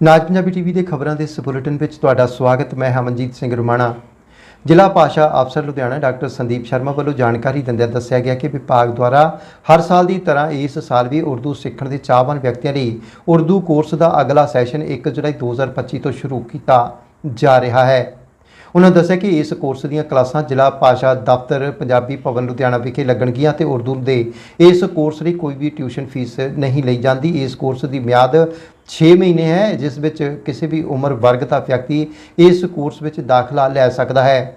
ਨਾਜ Punjabi TV ਦੇ ਖਬਰਾਂ ਦੇ ਇਸ ਬੁਲੇਟਿਨ ਵਿੱਚ ਤੁਹਾਡਾ ਸਵਾਗਤ, ਮੈਂ ਹਮਨਜੀਤ ਸਿੰਘ ਰੁਮਾਣਾ। ਜ਼ਿਲ੍ਹਾ ਭਾਸ਼ਾ ਅਫਸਰ ਲੁਧਿਆਣਾ ਡਾਕਟਰ ਸੰਦੀਪ ਸ਼ਰਮਾ ਵੱਲੋਂ ਜਾਣਕਾਰੀ ਦਿੰਦਿਆਂ ਦੱਸਿਆ ਗਿਆ ਕਿ ਵਿਭਾਗ ਦੁਆਰਾ ਹਰ ਸਾਲ ਦੀ ਤਰ੍ਹਾਂ ਇਸ ਸਾਲ ਵੀ ਉਰਦੂ ਸਿੱਖਣ ਦੇ ਚਾਹਵਾਨ ਵਿਅਕਤੀਆਂ ਲਈ ਉਰਦੂ ਕੋਰਸ ਦਾ ਅਗਲਾ ਸੈਸ਼ਨ 1 ਜੁਲਾਈ 2025 ਤੋਂ ਸ਼ੁਰੂ ਕੀਤਾ ਜਾ ਰਿਹਾ ਹੈ। ਉਹਨਾਂ ਦੱਸਿਆ ਕਿ ਇਸ ਕੋਰਸ ਦੀਆਂ ਕਲਾਸਾਂ ਜ਼ਿਲ੍ਹਾ ਭਾਸ਼ਾ ਦਫ਼ਤਰ ਪੰਜਾਬੀ ਭਵਨ ਲੁਧਿਆਣਾ ਵਿਖੇ ਲੱਗਣਗੀਆਂ ਤੇ ਉਰਦੂ ਦੇ ਇਸ ਕੋਰਸ ਲਈ ਕੋਈ ਵੀ ਟਿਊਸ਼ਨ ਫੀਸ ਨਹੀਂ ਲਈ ਜਾਂਦੀ। ਇਸ ਕੋਰਸ ਦੀ ਮਿਆਦ 6 ਮਹੀਨੇ ਹੈ, ਜਿਸ ਵਿੱਚ ਕਿਸੇ ਵੀ ਉਮਰ, ਵਰਗ ਦਾ ਵਿਅਕਤੀ ਇਸ ਕੋਰਸ ਵਿੱਚ ਦਾਖਲਾ ਲੈ ਸਕਦਾ ਹੈ।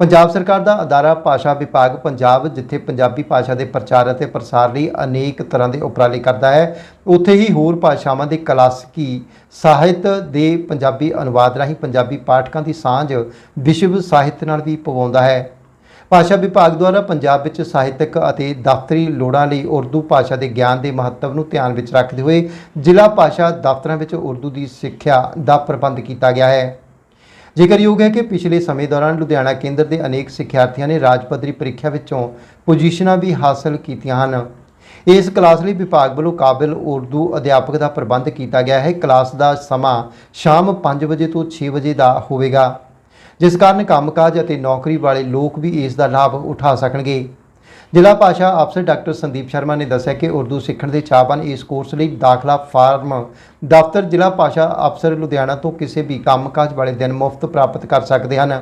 ਪੰਜਾਬ ਸਰਕਾਰ ਦਾ ਅਦਾਰਾ ਭਾਸ਼ਾ ਵਿਭਾਗ ਪੰਜਾਬ, ਜਿੱਥੇ ਪੰਜਾਬੀ ਭਾਸ਼ਾ ਦੇ ਪ੍ਰਚਾਰ ਅਤੇ ਪ੍ਰਸਾਰ ਲਈ ਅਨੇਕ ਤਰ੍ਹਾਂ ਦੇ ਉਪਰਾਲੇ ਕਰਦਾ ਹੈ, ਉੱਥੇ ਹੀ ਹੋਰ ਭਾਸ਼ਾਵਾਂ ਦੇ ਕਲਾਸਕੀ ਸਾਹਿਤ ਦੇ ਪੰਜਾਬੀ ਅਨੁਵਾਦ ਰਾਹੀਂ ਪੰਜਾਬੀ ਪਾਠਕਾਂ ਦੀ ਸਾਂਝ ਵਿਸ਼ਵ ਸਾਹਿਤ ਨਾਲ ਵੀ ਪਵਾਉਂਦਾ ਹੈ। ਭਾਸ਼ਾ ਵਿਭਾਗ ਦੁਆਰਾ ਪੰਜਾਬ ਵਿੱਚ ਸਾਹਿਤਕ ਅਤੇ ਦਫ਼ਤਰੀ ਲੋੜਾਂ ਲਈ ਉਰਦੂ ਭਾਸ਼ਾ ਦੇ ਗਿਆਨ ਦੇ ਮਹੱਤਵ ਨੂੰ ਧਿਆਨ ਵਿੱਚ ਰੱਖਦੇ ਹੋਏ ਜ਼ਿਲ੍ਹਾ ਭਾਸ਼ਾ ਦਫ਼ਤਰਾਂ ਵਿੱਚ ਉਰਦੂ ਦੀ ਸਿੱਖਿਆ ਦਾ ਪ੍ਰਬੰਧ ਕੀਤਾ ਗਿਆ ਹੈ। ਜ਼ਿਕਰਯੋਗ ਹੈ ਕਿ ਪਿਛਲੇ ਸਮੇਂ ਦੌਰਾਨ ਲੁਧਿਆਣਾ ਕੇਂਦਰ ਦੇ ਅਨੇਕ ਸਿੱਖਿਆਰਥੀਆਂ ਨੇ ਰਾਜ ਪੱਧਰੀ ਪ੍ਰੀਖਿਆ ਵਿੱਚੋਂ ਪੋਜੀਸ਼ਨਾਂ ਵੀ ਹਾਸਲ ਕੀਤੀਆਂ ਹਨ। ਇਸ ਕਲਾਸ ਲਈ ਵਿਭਾਗ ਵੱਲੋਂ ਕਾਬਿਲ ਉਰਦੂ ਅਧਿਆਪਕ ਦਾ ਪ੍ਰਬੰਧ ਕੀਤਾ ਗਿਆ ਹੈ। ਕਲਾਸ ਦਾ ਸਮਾਂ ਸ਼ਾਮ 5 ਵਜੇ ਤੋਂ 6 ਵਜੇ ਦਾ ਹੋਵੇਗਾ, ਜਿਸ ਕਾਰਨ ਕੰਮਕਾਜ ਅਤੇ ਨੌਕਰੀ ਵਾਲੇ ਲੋਕ ਵੀ ਇਸ ਦਾ ਲਾਭ ਉਠਾ ਸਕਣਗੇ। ਜ਼ਿਲ੍ਹਾ ਭਾਸ਼ਾ ਅਫਸਰ ਡਾਕਟਰ ਸੰਦੀਪ ਸ਼ਰਮਾ ਨੇ ਦੱਸਿਆ ਕਿ ਉਰਦੂ ਸਿੱਖਣ ਦੇ ਚਾਹਵਾਨ ਇਸ ਕੋਰਸ ਲਈ ਦਾਖਲਾ ਫਾਰਮ ਦਫ਼ਤਰ ਜ਼ਿਲ੍ਹਾ ਭਾਸ਼ਾ ਅਫਸਰ ਲੁਧਿਆਣਾ ਤੋਂ ਕਿਸੇ ਵੀ ਕੰਮਕਾਜ ਵਾਲੇ ਦਿਨ ਮੁਫਤ ਪ੍ਰਾਪਤ ਕਰ ਸਕਦੇ ਹਨ।